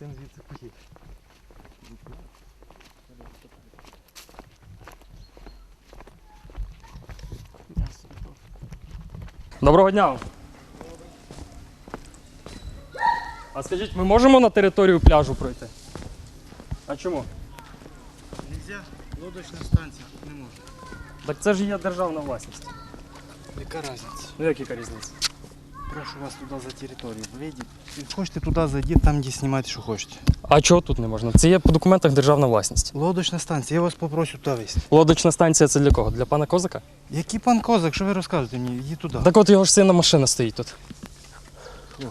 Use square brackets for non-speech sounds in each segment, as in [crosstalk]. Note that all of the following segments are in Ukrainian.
цим звідси поїдеш. Доброго дня. А скажіть, ми можемо на територію пляжу пройти? А чому? Нельзя, лодочна станція не може. Так це ж є державна власність. Яка різниця? Ну як яка різниця? Прошу вас туди за територію. Вийдіть. Хочете туди зайдіть, там де знімайте, що хочете. А чого тут не можна? Це є по документах державна власність. Лодочна станція, я вас попрошу туди вийти. Лодочна станція це для кого? Для пана Козака? Який пан Козак, що ви розказуєте мені? Йдіть туди. Так от його ж сина машина стоїть тут. Ой.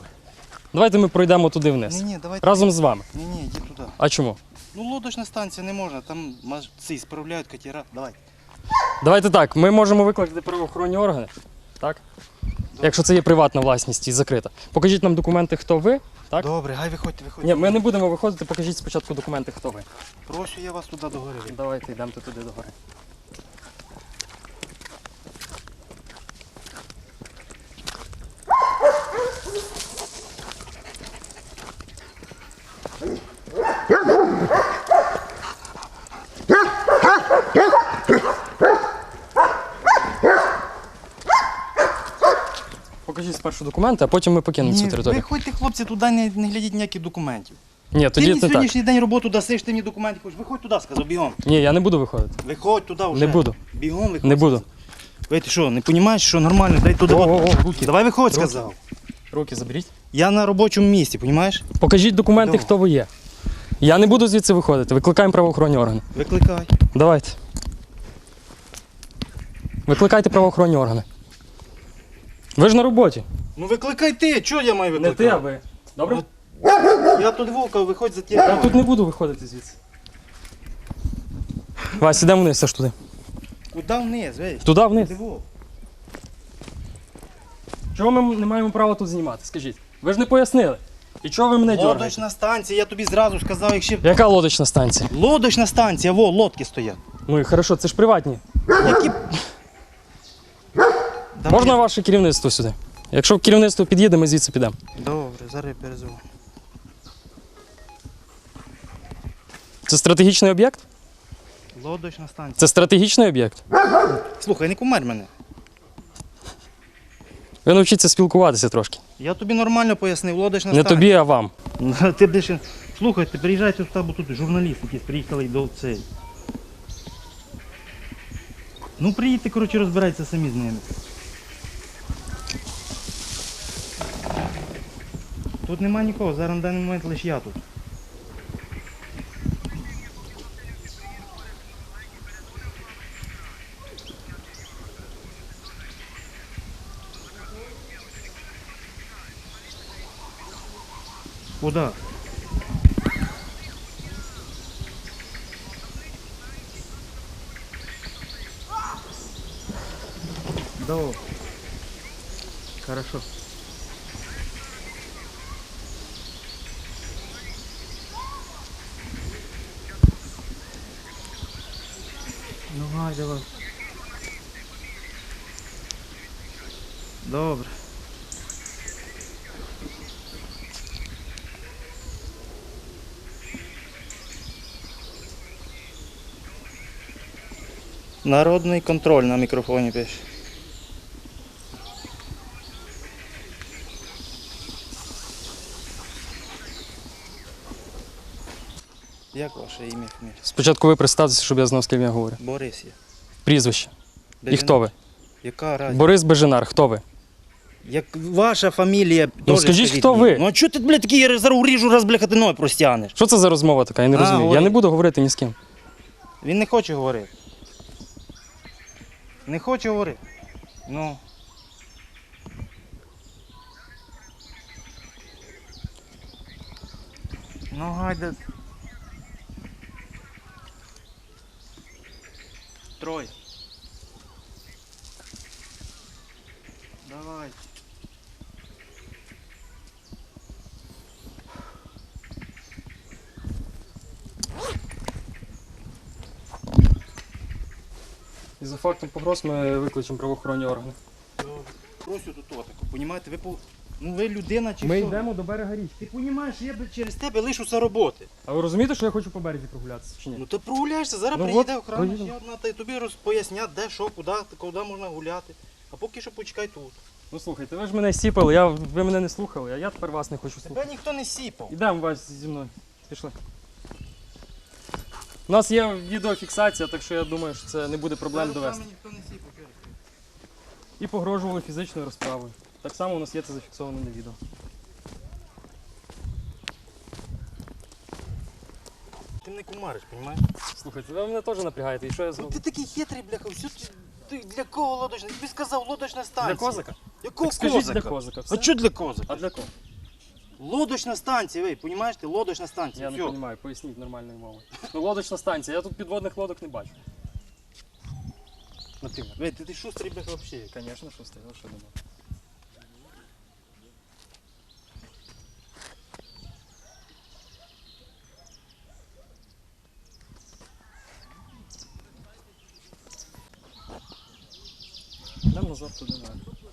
Давайте ми пройдемо туди вниз. Ні, ні, давайте. Разом з вами. Ні, ні, йдіть туди. А чому? Ну, лодочна станція не можна, там маж- ці справляють катера. Давай. Давайте так, ми можемо викликати правоохоронні органи. Так? Якщо це є приватна власність і закрита. Покажіть нам документи, хто ви. Так? Добре, гай виходьте, виходьте. Ні, ми не будемо виходити, покажіть спочатку документи, хто ви. Прошу я вас туди догори. Давайте йдемо туди до спершу документи, а потім ми покинемо цю територію. виходьте, хлопці, туди не, не глядіть ніяких документів. Ні, Ти тоді мені не так. сьогоднішній день роботу дасиш, ти мені документи хочеш. Виходь туди, сказав, бігом. Ні, я не буду виходити. Виходь туди вже. Не буду. Бігом виходь. Не буду. Ви ти що, не розумієш, що нормально, дай туди. О-о-о, руки. Давай виходь, Руки. сказав. Руки заберіть. Я на робочому місці, розумієш? Покажіть документи, Давай. хто ви є. Я не буду звідси виходити. Викликаємо правоохоронні органи. Викликай. Давайте. Викликайте правоохоронні органи. Ви ж на роботі. Ну викликай ти, чого я маю Не викликати? ти, а ви. Добре? Я тут вовка, виходь за Я тут не буду виходити звідси. Вась, ідемо вниз аж туди. Куди вниз, весь? Туди вниз. Ти вовк. Чого ми не маємо права тут знімати? Скажіть. Ви ж не пояснили. І чого ви мене дергаєте? Лодочна станція, я тобі зразу сказав, якщо... Яка лодочна станція? Лодочна станція, во, лодки стоять. Ну і хорошо, це ж приватні. Які... Давай. Можна ваше керівництво сюди? Якщо керівництво під'їде, ми звідси підемо. Добре, зараз я перезвоню. Це стратегічний об'єкт? Лодочна станція. Це стратегічний об'єкт. Слухай, не кумар мене. Ви навчіться спілкуватися трошки. Я тобі нормально пояснив, лодочна Не станція. тобі, а вам. Ну, [laughs] Ти будеш... Слухайте, приїжджайте сюди, бо тут журналісти якісь приїхали до цей. Ну приїдьте, коротше, розбирайтеся самі з ними. Тут нема нікого, зараз на даний момент лише я тут. Куда? Да. Хорошо. Ну давай. Добре. Народний контроль на мікрофоні пише. Як ваше ім'я фамілія? Спочатку ви представтеся, щоб я знав, з ким я говорю. Борис є. Прізвище. І Беженар. хто ви? Яка разниця? Борис Беженар, хто ви? Як ваша фамілія. Ну, теж скажіть, хто мені. ви? Ну а чого ти, блядь, такий зараз уріжу, розбляхати ноги простягнеш? Що це за розмова така? Я не А, розумію. Я говори. не буду говорити ні з ким. Він не хоче говорити. Не хоче говорити. Ну. Ну, гайде. Троє. Давай. І за фактом погроз ми викличемо правоохоронні органи. Просю тут отаку, понімаєте, ви по... Ну ви людина чи Ми що? йдемо до берега річки. Ти розумієш, я б через тебе лишуся роботи. А ви розумієте, що я хочу по березі прогулятися чи ні? Ну то прогуляєшся, зараз Ну приїде от, поїдемо. ще одна, та й тобі роз- пояснять, де що, куди, куди можна гуляти. А поки що почекай тут. Ну слухайте, ви ж мене сіпали, я, ви мене не слухали, а я тепер вас не хочу слухати. Тебе ніхто не сіпав. Ідемо вас зі мною. Пішли. У нас є відеофіксація, так що я думаю, що це не буде проблем довести. ніхто не сіпав. І погрожували фізичною розправою. Так само у нас є це зафіксовано на відео. Ти не кумариш, розумієш? Слухайте, ви мене теж напрягаєте, і що я зроблю? ти такий хитрий, бляха, все ти, ти для кого лодочна? Тобі сказав лодочна станція. Для козака? Якого Так скажіть козака? для козака. А Все. що для козака? А для кого? Лодочна станція, ви, розумієш, ти лодочна станція. Я не все. розумію, поясніть нормальною мовою. Ну, лодочна станція, я тут підводних лодок не бачу. Наприклад. Ви, ти, ти шустрий, бляха, взагалі. Звісно, що стояло, що думав. Йдемо назад туди наверх.